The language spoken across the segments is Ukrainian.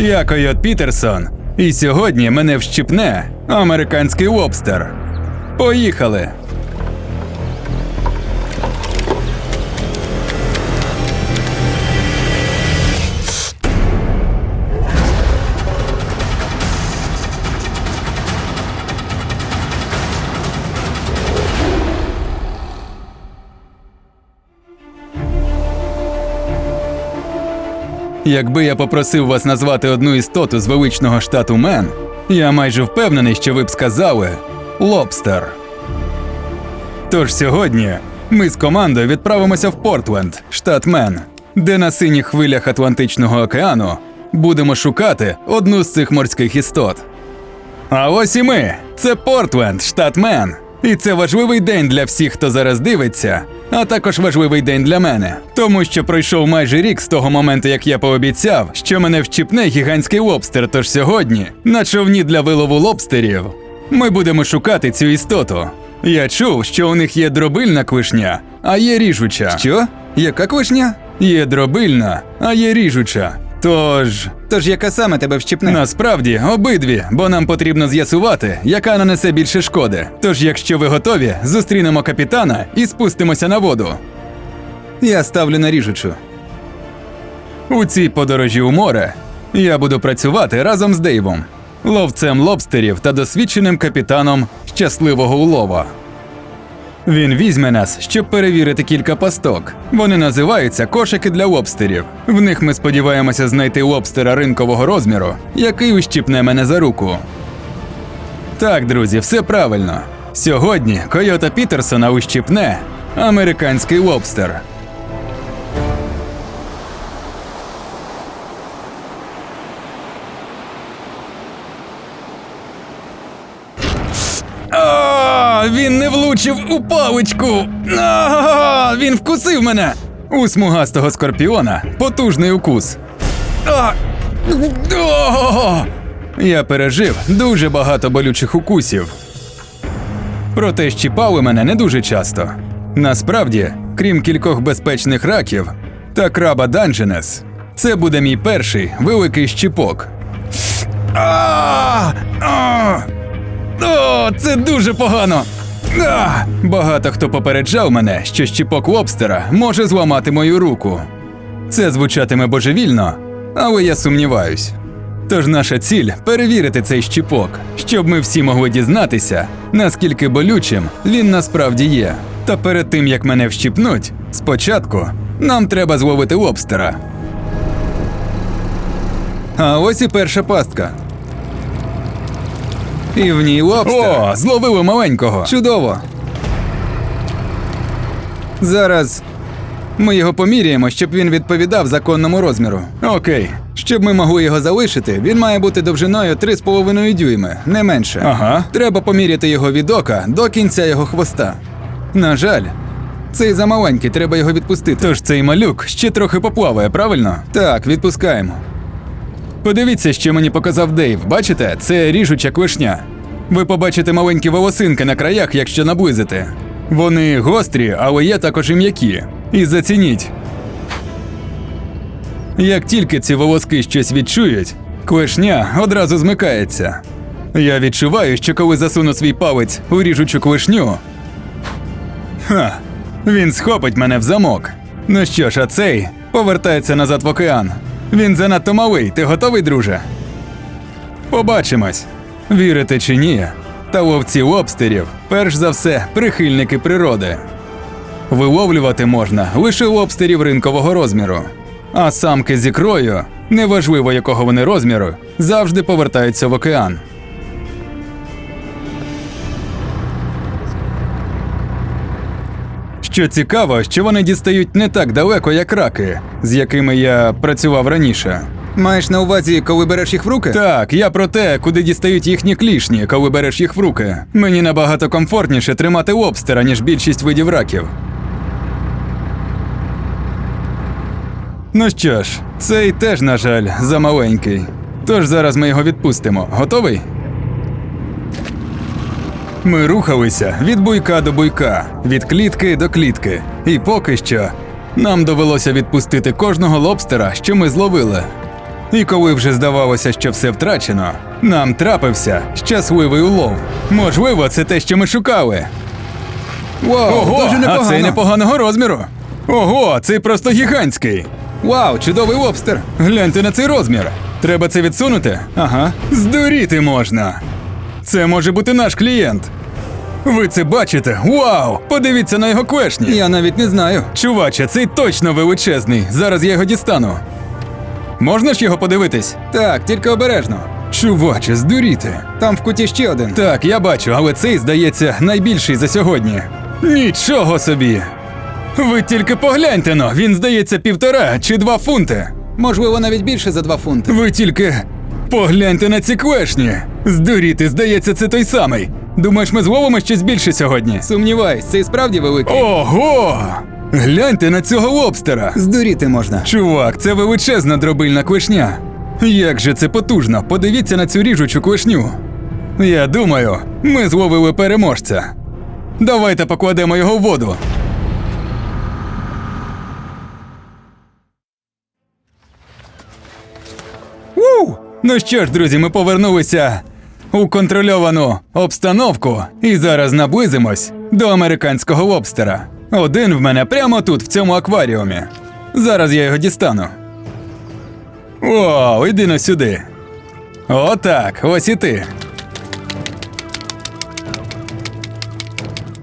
Я Койот Пітерсон, і сьогодні мене вщипне американський лобстер. Поїхали! Якби я попросив вас назвати одну істоту з величного штату Мен, я майже впевнений, що ви б сказали лобстер. Тож сьогодні ми з командою відправимося в Портленд, штат Мен, де на синіх хвилях Атлантичного океану будемо шукати одну з цих морських істот. А ось і ми. Це Портленд, штат Мен. І це важливий день для всіх, хто зараз дивиться, а також важливий день для мене, тому що пройшов майже рік з того моменту, як я пообіцяв, що мене вчіпне гігантський лобстер. Тож сьогодні, на човні для вилову лобстерів, ми будемо шукати цю істоту. Я чув, що у них є дробильна клишня, а є ріжуча. Що? Яка клишня? Є дробильна, а є ріжуча. Тож. Тож яка саме тебе вщипне? Насправді обидві, бо нам потрібно з'ясувати, яка нанесе більше шкоди. Тож, якщо ви готові, зустрінемо капітана і спустимося на воду. Я ставлю на ріжучу. У цій подорожі у море я буду працювати разом з Дейвом, ловцем лобстерів та досвідченим капітаном щасливого улова. Він візьме нас, щоб перевірити кілька пасток. Вони називаються кошики для лобстерів. В них ми сподіваємося знайти лобстера ринкового розміру, який ущипне мене за руку. Так, друзі, все правильно. Сьогодні Койота Пітерсона ущипне американський лобстер. Він не влучив у паличку. А, він вкусив мене. У смугастого скорпіона потужний укус. А, о, я пережив дуже багато болючих укусів. Проте щіпали мене не дуже часто. Насправді, крім кількох безпечних раків та краба Данженес, це буде мій перший великий щіпок. А! А! О, це дуже погано. А! Багато хто попереджав мене, що щіпок лобстера може зламати мою руку. Це звучатиме божевільно, але я сумніваюсь. Тож наша ціль перевірити цей щіпок, щоб ми всі могли дізнатися, наскільки болючим він насправді є. Та перед тим як мене вщипнуть, спочатку нам треба зловити лобстера. А ось і перша пастка. І в ній лобстер. О, зловили маленького. Чудово. Зараз Ми його поміряємо, щоб він відповідав законному розміру. Окей. Щоб ми могли його залишити, він має бути довжиною 3,5 дюйми, не менше. Ага. Треба поміряти його від ока до кінця його хвоста. На жаль, цей замаленький, треба його відпустити. Тож цей малюк ще трохи поплаває, правильно? Так, відпускаємо. Подивіться, що мені показав Дейв. Бачите, це ріжуча клешня. Ви побачите маленькі волосинки на краях, якщо наблизите. Вони гострі, але є також і м'які. І зацініть. Як тільки ці волоски щось відчують, клешня одразу змикається. Я відчуваю, що коли засуну свій палець у ріжучу клешню. Ха, він схопить мене в замок. Ну що ж, а цей повертається назад в океан. Він занадто малий. Ти готовий, друже? Побачимось. Вірите чи ні? Та ловці лобстерів, перш за все, прихильники природи. Виловлювати можна лише лобстерів ринкового розміру. А самки зі крою, неважливо якого вони розміру, завжди повертаються в океан. Що цікаво, що вони дістають не так далеко, як раки, з якими я працював раніше. Маєш на увазі, коли береш їх в руки? Так, я про те, куди дістають їхні клішні, коли береш їх в руки. Мені набагато комфортніше тримати лобстера, ніж більшість видів раків. Ну що ж, цей теж, на жаль, замаленький. Тож зараз ми його відпустимо. Готовий? Ми рухалися від буйка до буйка, від клітки до клітки. І поки що нам довелося відпустити кожного лобстера, що ми зловили. І коли вже здавалося, що все втрачено, нам трапився щасливий улов. Можливо, це те, що ми шукали. Вау, Ого, дуже непогано. а цей непоганого розміру. Ого, цей просто гігантський. Вау, чудовий лобстер. Гляньте на цей розмір. Треба це відсунути? Ага. Здуріти можна. Це може бути наш клієнт. Ви це бачите? Вау! Подивіться на його клешні. Я навіть не знаю. Чуваче, цей точно величезний. Зараз я його дістану. Можна ж його подивитись? Так, тільки обережно. Чуваче, здуріти. Там в куті ще один. Так, я бачу, але цей, здається, найбільший за сьогодні. Нічого собі. Ви тільки погляньте но, він здається півтора чи два фунти. Можливо, навіть більше за два фунти. Ви тільки погляньте на ці клешні. Здуріти, здається, це той самий. Думаєш, ми зловимо щось більше сьогодні? Сумніваюсь, цей справді великий. Ого! Гляньте на цього лобстера. Здуріти можна. Чувак, це величезна дробильна клешня. Як же це потужно! Подивіться на цю ріжучу клешню. Я думаю, ми зловили переможця. Давайте покладемо його в воду. Ну що ж, друзі, ми повернулися у контрольовану обстановку і зараз наблизимось до американського лобстера. Один в мене прямо тут, в цьому акваріумі. Зараз я його дістану. О, іди на сюди. Отак, ось і ти.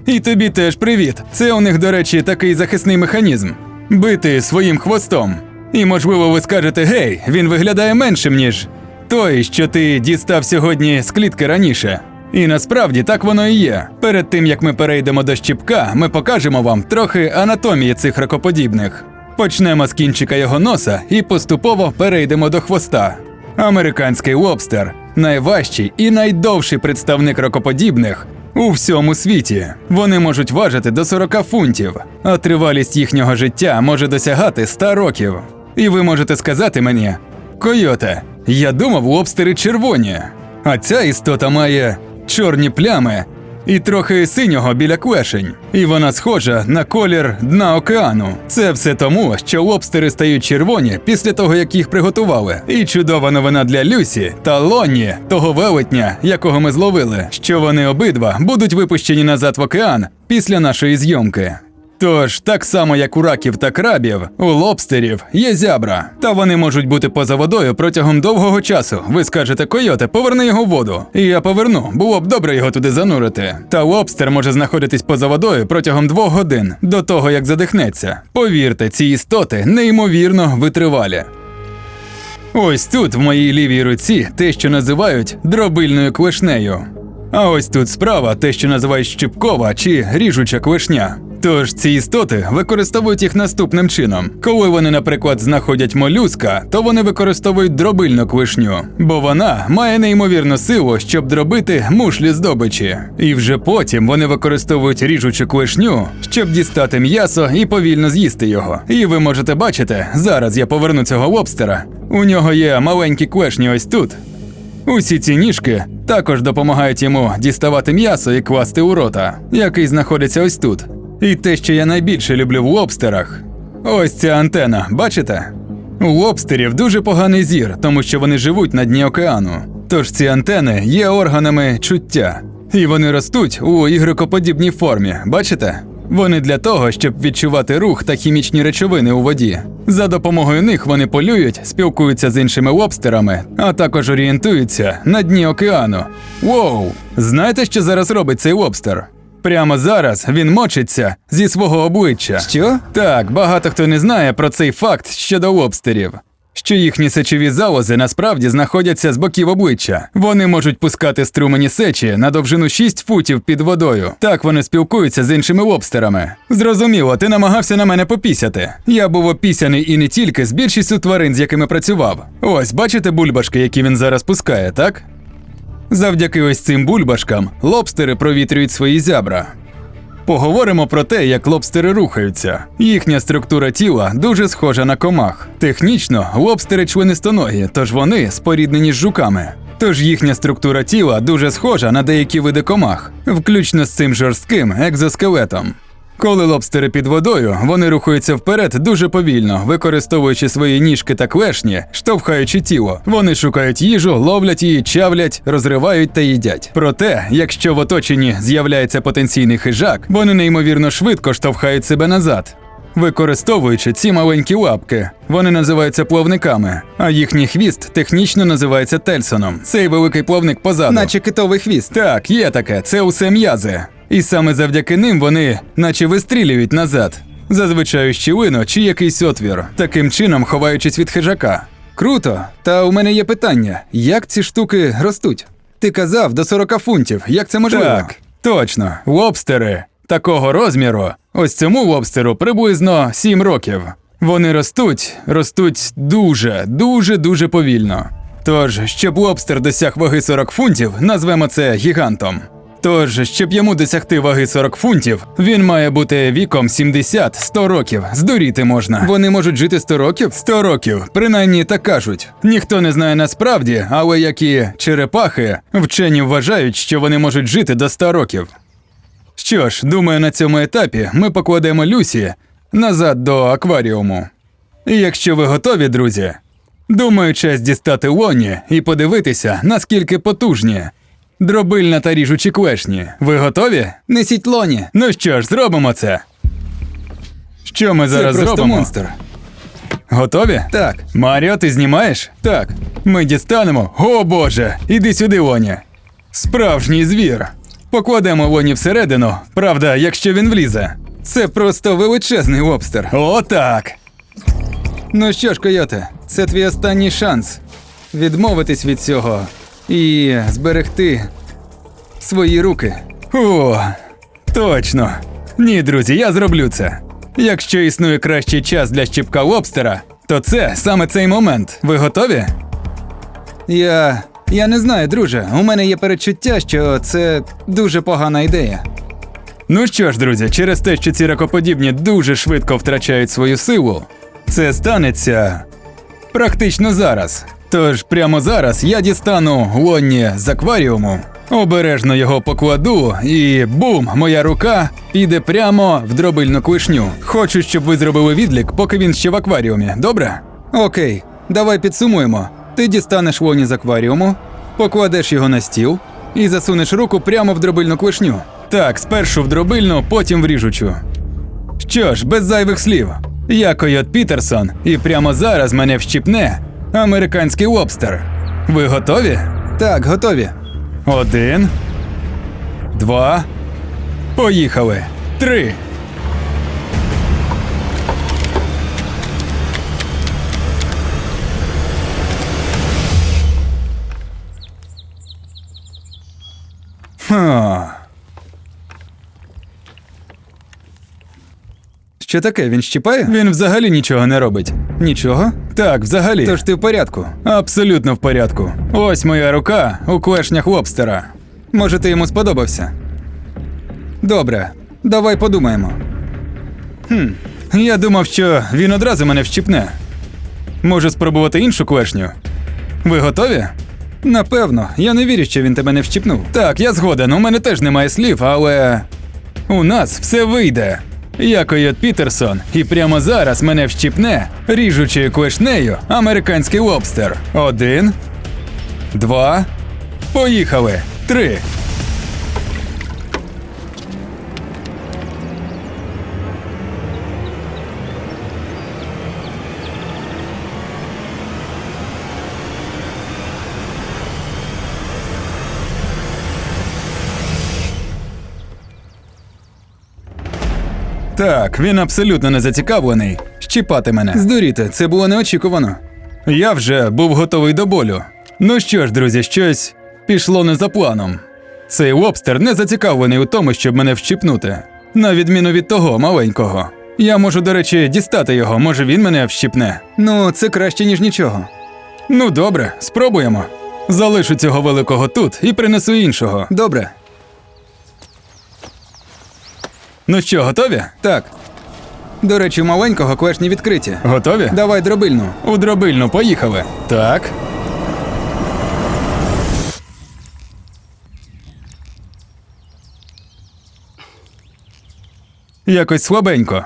І тобі теж привіт. Це у них, до речі, такий захисний механізм бити своїм хвостом. І, можливо, ви скажете: гей, він виглядає меншим, ніж той, що ти дістав сьогодні з клітки раніше. І насправді так воно і є. Перед тим як ми перейдемо до щіпка, ми покажемо вам трохи анатомії цих ракоподібних. Почнемо з кінчика його носа і поступово перейдемо до хвоста. Американський лобстер найважчий і найдовший представник ракоподібних у всьому світі. Вони можуть важити до 40 фунтів, а тривалість їхнього життя може досягати 100 років. І ви можете сказати мені: Койоте, я думав, лобстери червоні, а ця істота має чорні плями і трохи синього біля клешень. І вона схожа на колір дна океану. Це все тому, що лобстери стають червоні після того, як їх приготували. І чудова новина для Люсі та Лонні, того велетня, якого ми зловили, що вони обидва будуть випущені назад в океан після нашої зйомки. Тож, так само як у раків та крабів, у лобстерів є зябра, та вони можуть бути поза водою протягом довгого часу. Ви скажете, койоте, поверни його в воду. І я поверну, було б добре його туди занурити. Та лобстер може знаходитись поза водою протягом двох годин до того, як задихнеться. Повірте, ці істоти неймовірно витривалі. Ось тут, в моїй лівій руці, те, що називають дробильною клешнею. А ось тут справа те, що називають щипкова чи ріжуча клешня. Тож ці істоти використовують їх наступним чином. Коли вони, наприклад, знаходять молюска, то вони використовують дробильну клешню, бо вона має неймовірну силу, щоб дробити мушлі здобичі. І вже потім вони використовують ріжучу клешню, щоб дістати м'ясо і повільно з'їсти його. І ви можете бачити, зараз я поверну цього лобстера. У нього є маленькі клешні ось тут, Усі ці ніжки також допомагають йому діставати м'ясо і класти у рота, який знаходиться ось тут. І те, що я найбільше люблю в лобстерах, ось ця антена, бачите? У лобстерів дуже поганий зір, тому що вони живуть на дні океану. Тож ці антени є органами чуття, і вони ростуть у ігрокоподібній формі, бачите? Вони для того, щоб відчувати рух та хімічні речовини у воді. За допомогою них вони полюють, спілкуються з іншими лобстерами, а також орієнтуються на дні океану. Воу! Знаєте, що зараз робить цей лобстер? Прямо зараз він мочиться зі свого обличчя. Що? Так, багато хто не знає про цей факт щодо лобстерів. Що їхні сечові залози насправді знаходяться з боків обличчя. Вони можуть пускати струмені сечі на довжину 6 футів під водою. Так вони спілкуються з іншими лобстерами. Зрозуміло, ти намагався на мене попісяти. Я був опісяний і не тільки з більшістю тварин, з якими працював. Ось, бачите бульбашки, які він зараз пускає, так? Завдяки ось цим бульбашкам лобстери провітрюють свої зябра. Поговоримо про те, як лобстери рухаються. Їхня структура тіла дуже схожа на комах. Технічно, лобстери членистоногі, тож вони споріднені з жуками. Тож їхня структура тіла дуже схожа на деякі види комах, включно з цим жорстким екзоскелетом. Коли лобстери під водою, вони рухаються вперед дуже повільно, використовуючи свої ніжки та клешні, штовхаючи тіло. Вони шукають їжу, ловлять її, чавлять, розривають та їдять. Проте, якщо в оточенні з'являється потенційний хижак, вони неймовірно швидко штовхають себе назад. Використовуючи ці маленькі лапки, вони називаються плавниками, а їхній хвіст технічно називається тельсоном. Цей великий плавник позаду. Наче китовий хвіст. Так, є таке, це усе м'язи. І саме завдяки ним вони наче вистрілюють назад. Зазвичай у щілину чи якийсь отвір, таким чином ховаючись від хижака. Круто. Та у мене є питання: як ці штуки ростуть? Ти казав до 40 фунтів. Як це можливо? Так, точно, лобстери такого розміру. Ось цьому лобстеру приблизно 7 років. Вони ростуть, ростуть дуже, дуже, дуже повільно. Тож, щоб лобстер досяг ваги 40 фунтів, назвемо це гігантом. Тож, щоб йому досягти ваги 40 фунтів, він має бути віком 70-100 років. Здуріти можна. Вони можуть жити 100 років? 100 років, принаймні так кажуть. Ніхто не знає насправді, але як і черепахи, вчені вважають, що вони можуть жити до 100 років. Що ж, думаю, на цьому етапі ми покладемо Люсі назад до акваріуму. І якщо ви готові, друзі, думаю, час дістати лоні і подивитися, наскільки потужні. Дробильна та ріжучі клешні. Ви готові? Несіть лоні. Ну що ж, зробимо це. Що ми зараз це просто зробимо? монстр. Готові? Так. Маріо, ти знімаєш? Так. Ми дістанемо. О боже! Іди сюди, Лоні. Справжній звір. Покладемо Лоні всередину, правда, якщо він влізе. Це просто величезний лобстер. О, так. Ну що ж, койоте, це твій останній шанс відмовитись від цього і зберегти свої руки. О, точно. Ні, друзі, я зроблю це. Якщо існує кращий час для щіпка лобстера, то це саме цей момент. Ви готові? Я. Я не знаю, друже. У мене є перечуття, що це дуже погана ідея. Ну що ж, друзі, через те, що ці ракоподібні дуже швидко втрачають свою силу, це станеться практично зараз. Тож прямо зараз я дістану Лонні з акваріуму, обережно його покладу, і бум, моя рука піде прямо в дробильну клишню. Хочу, щоб ви зробили відлік, поки він ще в акваріумі. Добре? Окей, давай підсумуємо. Ти дістанеш лоні з акваріуму, покладеш його на стіл і засунеш руку прямо в дробильну клешню. Так, спершу в дробильну, потім в ріжучу. Що ж, без зайвих слів. Я Койот Пітерсон, і прямо зараз мене вщипне американський лобстер. Ви готові? Так, готові. Один. Два. Поїхали. Три. Ха. Що таке? Він щіпає? Він взагалі нічого не робить. Нічого. Так, взагалі. Тож ти в порядку. Абсолютно в порядку. Ось моя рука у клешнях лобстера. Може, ти йому сподобався? Добре, давай подумаємо. Хм, я думав, що він одразу мене вщипне. Можу спробувати іншу клешню. Ви готові? Напевно, я не вірю, що він тебе не вщипнув. Так, я згоден, у мене теж немає слів, але. У нас все вийде. Я Койот Пітерсон, і прямо зараз мене вщіпне, ріжучою клешнею американський лобстер. Один. Два. Поїхали. Три. Так, він абсолютно не зацікавлений щіпати мене. Здуріти, це було неочікувано. Я вже був готовий до болю. Ну що ж, друзі, щось пішло не за планом. Цей лобстер не зацікавлений у тому, щоб мене вщипнути. На відміну від того маленького. Я можу, до речі, дістати його, може він мене вщипне. Ну, це краще, ніж нічого. Ну добре, спробуємо. Залишу цього великого тут і принесу іншого. Добре. Ну що, готові? Так. До речі, у маленького клешні відкриті. Готові? Давай дробильну. У дробильну поїхали. Так. Якось слабенько.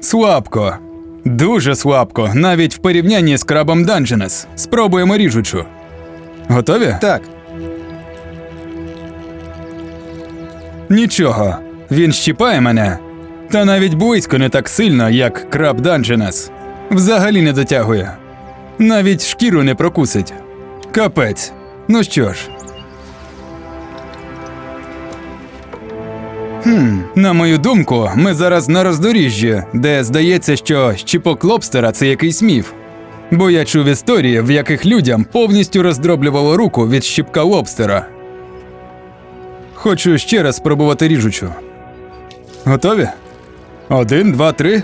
Слабко. Дуже слабко, навіть в порівнянні з крабом Данженес. Спробуємо ріжучу. Готові? Так, Нічого. Він щіпає мене. Та навіть близько не так сильно, як краб Данженес. Взагалі не дотягує. Навіть шкіру не прокусить. Капець. Ну що ж. Хм, на мою думку, ми зараз на роздоріжжі, де здається, що щіпок лобстера це якийсь міф. Бо я чув історії, в яких людям повністю роздроблювало руку від щіпка лобстера. Хочу ще раз спробувати ріжучу. Готові? Один, два, три.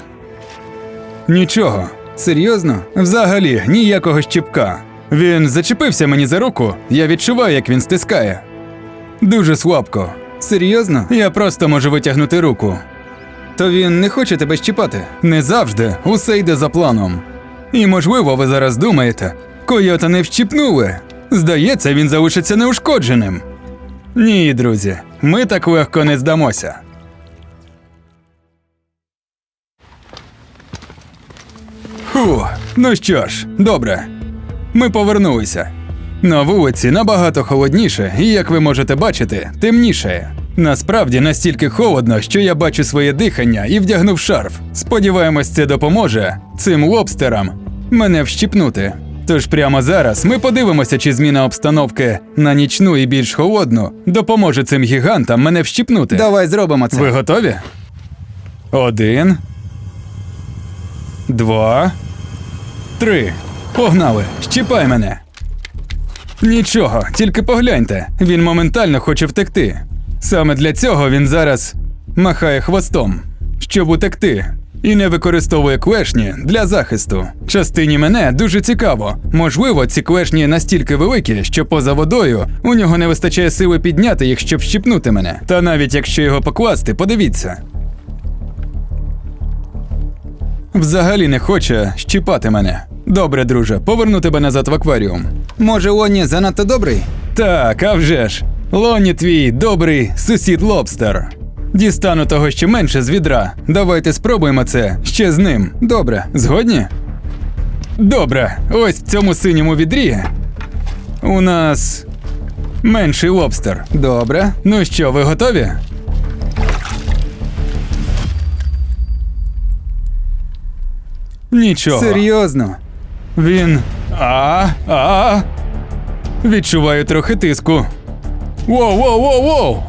Нічого. серйозно? Взагалі ніякого щіпка. Він зачепився мені за руку, я відчуваю, як він стискає. Дуже слабко. Серйозно? Я просто можу витягнути руку. То він не хоче тебе щіпати. Не завжди усе йде за планом. І можливо, ви зараз думаєте, койота не вщипнули. Здається, він залишиться неушкодженим. Ні, друзі, ми так легко не здамося. Фу, ну що ж, добре. Ми повернулися. На вулиці набагато холодніше, і, як ви можете бачити, темніше. Насправді настільки холодно, що я бачу своє дихання і вдягнув шарф. Сподіваємось, це допоможе цим лобстерам мене вщипнути. Тож прямо зараз ми подивимося, чи зміна обстановки на нічну і більш холодну допоможе цим гігантам мене вщипнути. Давай зробимо це. Ви готові? Один. Два. Три. Погнали. Щіпай мене. Нічого, тільки погляньте. Він моментально хоче втекти. Саме для цього він зараз махає хвостом, щоб утекти. І не використовує клешні для захисту. Частині мене дуже цікаво. Можливо, ці клешні настільки великі, що поза водою у нього не вистачає сили підняти їх, щоб щіпнути мене. Та навіть якщо його покласти, подивіться. Взагалі не хоче щіпати мене. Добре, друже, поверну тебе назад в акваріум. Може, Лоні занадто добрий? Так, а вже ж. Лоні твій добрий сусід лобстер. Дістану того ще менше з відра. Давайте спробуємо це ще з ним. Добре. Згодні? Добре, ось в цьому синьому відрі у нас менший лобстер. Добре. Ну що, ви готові? Нічого. Серйозно. Він. А, а. Відчуваю трохи тиску. Воу, воу, воу, воу.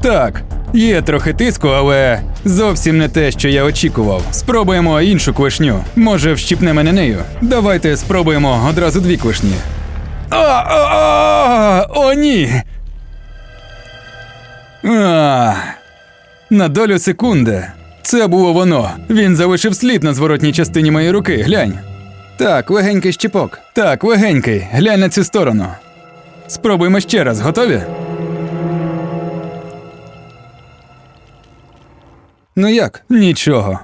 Так, є трохи тиску, але зовсім не те, що я очікував. Спробуємо іншу клешню. Може, вщипне мене нею. Давайте спробуємо одразу дві клешні. А, а, а, о, ні. А, на долю секунди. Це було воно. Він залишив слід на зворотній частині моєї руки. Глянь. Так, легенький щіпок. Так, легенький, глянь на цю сторону. Спробуємо ще раз, готові? Ну як? Нічого.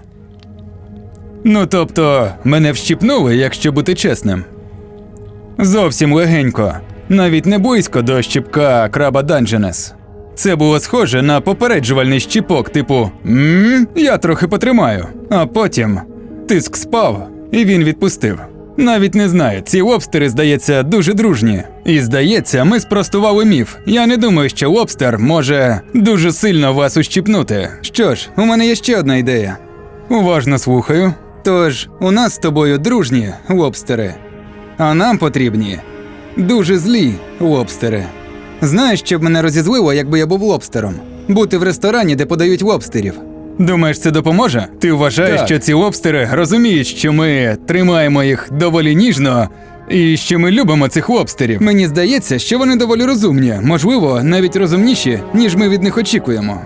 Ну, тобто, мене вщипнули, якщо бути чесним. Зовсім легенько, навіть не близько до щіпка краба Данженес. Це було схоже на попереджувальний щіпок, типу «Мм, я трохи потримаю. А потім тиск спав, і він відпустив. Навіть не знаю, ці лобстери, здається, дуже дружні. І здається, ми спростували міф. Я не думаю, що лобстер може дуже сильно вас ущипнути. Що ж, у мене є ще одна ідея. Уважно слухаю. Тож, у нас з тобою дружні лобстери, а нам потрібні дуже злі лобстери. Знаєш, що б мене розізлило, якби я був лобстером? Бути в ресторані, де подають лобстерів. Думаєш, це допоможе? Ти вважаєш, Так. що ці лобстери розуміють, що ми тримаємо їх доволі ніжно і що ми любимо цих лобстерів? Мені здається, що вони доволі розумні, можливо, навіть розумніші, ніж ми від них очікуємо.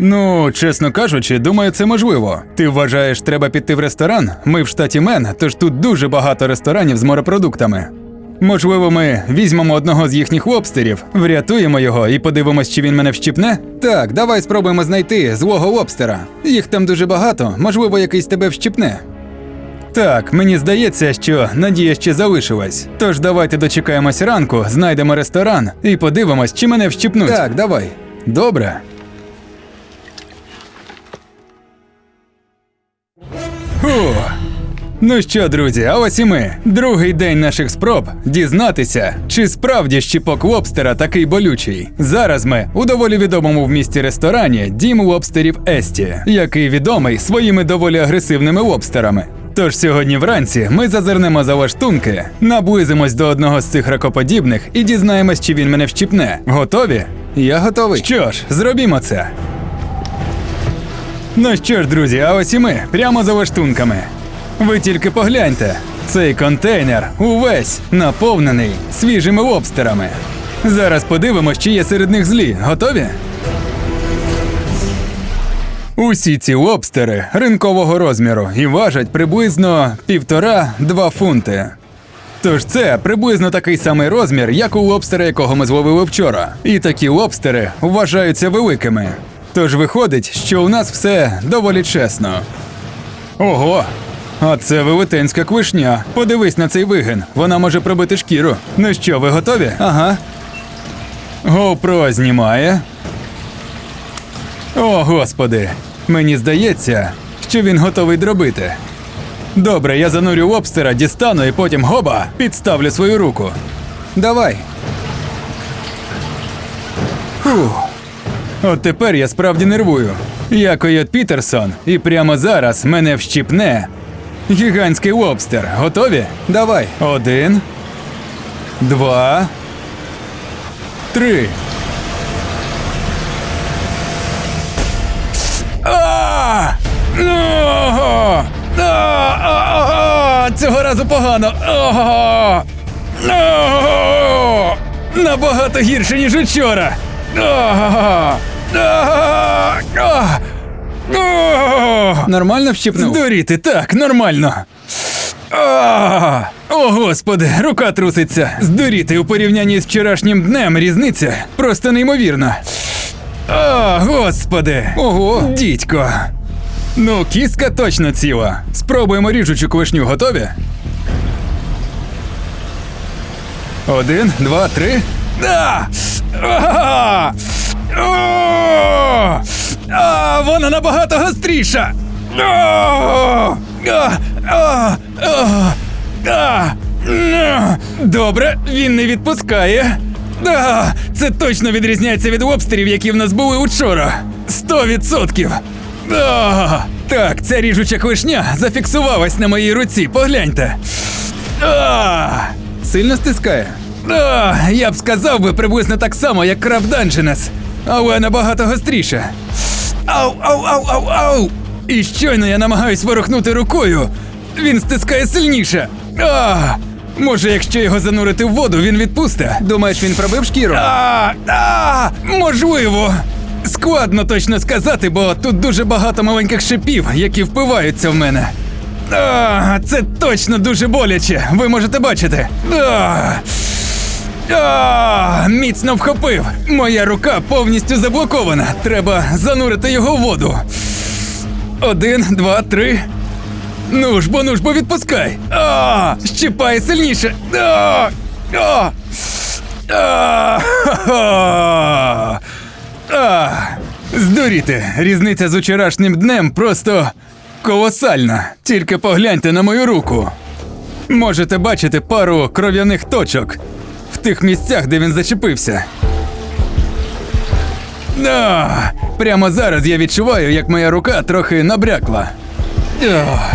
Ну, чесно кажучи, думаю, це можливо. Ти вважаєш, треба піти в ресторан? Ми в штаті Мен, тож тут дуже багато ресторанів з морепродуктами. Можливо, ми візьмемо одного з їхніх лобстерів, врятуємо його і подивимось, чи він мене вщипне? Так, давай спробуємо знайти злого лобстера. Їх там дуже багато, можливо, якийсь тебе вщипне. Так, мені здається, що надія ще залишилась. Тож давайте дочекаємось ранку, знайдемо ресторан і подивимось, чи мене вщипнуть. Так, давай. Добре. Фу. Ну що, друзі, а ось і ми. Другий день наших спроб дізнатися, чи справді щіпок лобстера такий болючий. Зараз ми у доволі відомому в місті ресторані Дім лобстерів Есті, який відомий своїми доволі агресивними лобстерами. Тож сьогодні вранці ми зазирнемо за лаштунки, наблизимось до одного з цих ракоподібних і дізнаємось, чи він мене вщипне. Готові? Я готовий. Що ж, зробімо це. Ну що ж, друзі, а ось і ми прямо за лаштунками. Ви тільки погляньте, цей контейнер увесь наповнений свіжими лобстерами. Зараз подивимось, чи є серед них злі. Готові? Усі ці лобстери ринкового розміру і важать приблизно півтора-два фунти. Тож це приблизно такий самий розмір, як у лобстера, якого ми зловили вчора. І такі лобстери вважаються великими. Тож виходить, що у нас все доволі чесно. Ого! А це велетенська клишня. Подивись на цей вигин. Вона може пробити шкіру. Ну що, ви готові? Ага. GoPro знімає. О, господи. Мені здається, що він готовий дробити. Добре, я занурю лобстера, дістану і потім гоба підставлю свою руку. Давай. Фух. От тепер я справді нервую. Я Койот Пітерсон, і прямо зараз мене вщипне гігантський лобстер. Готові? Давай. Один. Два. Три. А! Ого! А! Цього разу погано. Ого! Ого! Набагато гірше, ніж учора. Ого! Ого! Нормально вщипнув? Здуріти, так, нормально. А, О, господи, рука труситься. Здуріти у порівнянні з вчорашнім днем різниця просто неймовірна. О, господи. Ого. Дідько. Ну, кістка точно ціла. Спробуємо ріжучу клешню, готові? Один, два, три. А! А! О! А, вона набагато гостріша. Добре, він не відпускає. А, це точно відрізняється від лобстерів, які в нас були учора. Сто відсотків. Так, ця ріжуча клешня зафіксувалась на моїй руці. Погляньте. А, Сильно стискає? а, я б сказав би приблизно так само, як краб Данженес, але набагато гостріше. Ау, ау, ау, ау, ау! І щойно я намагаюсь ворухнути рукою. Він стискає сильніше. А, може, якщо його занурити в воду, він відпусте. Думаєш, він пробив шкіру? А, а, можливо. Складно точно сказати, бо тут дуже багато маленьких шипів, які впиваються в мене. А, це точно дуже боляче. Ви можете бачити. А, а, міцно вхопив. Моя рука повністю заблокована. Треба занурити його в воду. Один, два, три. Ну ж бо, ну ж бо відпускай. А, щипай сильніше. А, а. А, ха-ха. А, Здуріти, різниця з вчорашнім днем просто колосальна. Тільки погляньте на мою руку. Можете бачити пару кров'яних точок в тих місцях, де він зачепився. А, прямо зараз я відчуваю, як моя рука трохи набрякла. Ах.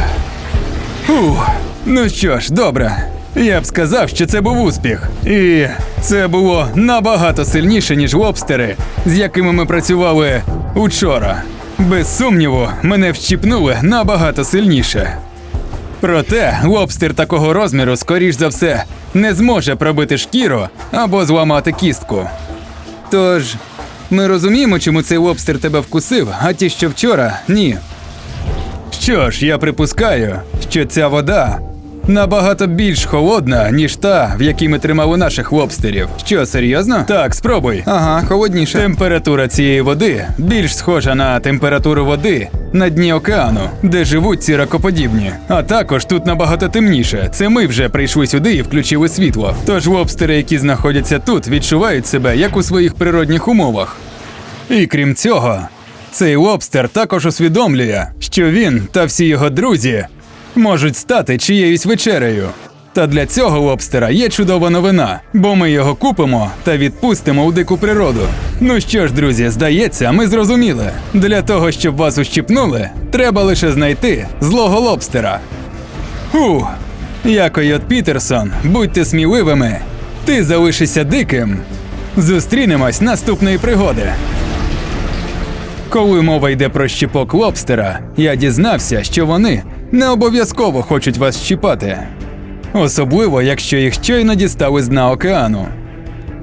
Фух. Ну що ж, добре. Я б сказав, що це був успіх. І це було набагато сильніше, ніж лобстери, з якими ми працювали учора. Без сумніву, мене вщипнули набагато сильніше. Проте лобстер такого розміру, скоріш за все, не зможе пробити шкіру або зламати кістку. Тож, ми розуміємо, чому цей лобстер тебе вкусив, а ті, що вчора, ні. Що ж, я припускаю, що ця вода набагато більш холодна, ніж та, в якій ми тримали наших лобстерів. Що, серйозно? Так, спробуй. Ага, холодніше. Температура цієї води більш схожа на температуру води на дні океану, де живуть ці ракоподібні. А також тут набагато темніше. Це ми вже прийшли сюди і включили світло. Тож лобстери, які знаходяться тут, відчувають себе як у своїх природних умовах. І крім цього, цей лобстер також усвідомлює, що він та всі його друзі можуть стати чиєюсь вечерею. Та для цього лобстера є чудова новина, бо ми його купимо та відпустимо у дику природу. Ну що ж, друзі, здається, ми зрозуміли. Для того, щоб вас ущипнули, треба лише знайти злого лобстера. Фу, я Койот Пітерсон, будьте сміливими. Ти залишишся диким. Зустрінемось наступної пригоди. Коли мова йде про щіпок лобстера, я дізнався, що вони не обов'язково хочуть вас щіпати. Особливо, якщо їх щойно дістали з дна океану.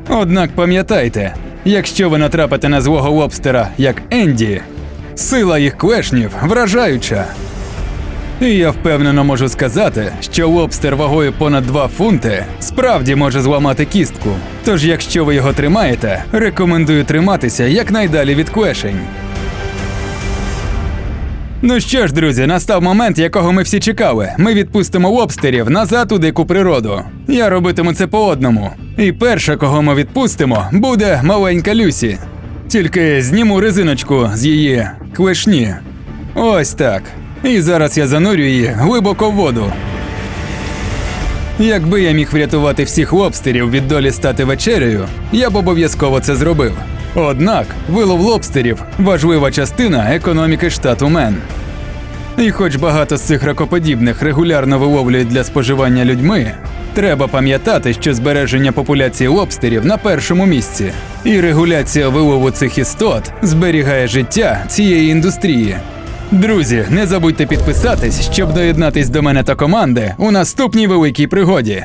Однак пам'ятайте, якщо ви натрапите на злого лобстера, як Енді, сила їх клешнів вражаюча. І я впевнено можу сказати, що лобстер вагою понад 2 фунти справді може зламати кістку. Тож, якщо ви його тримаєте, рекомендую триматися якнайдалі від клешень. Ну що ж, друзі, настав момент, якого ми всі чекали. Ми відпустимо лобстерів назад у дику природу. Я робитиму це по одному. І перша, кого ми відпустимо, буде маленька Люсі. Тільки зніму резиночку з її клешні. Ось так. І зараз я занурю її глибоко в воду. Якби я міг врятувати всіх лобстерів від долі стати вечерею, я б обов'язково це зробив. Однак вилов лобстерів важлива частина економіки штату Мен. І хоч багато з цих ракоподібних регулярно виловлюють для споживання людьми, треба пам'ятати, що збереження популяції лобстерів на першому місці, і регуляція вилову цих істот зберігає життя цієї індустрії. Друзі, не забудьте підписатись, щоб доєднатись до мене та команди у наступній великій пригоді.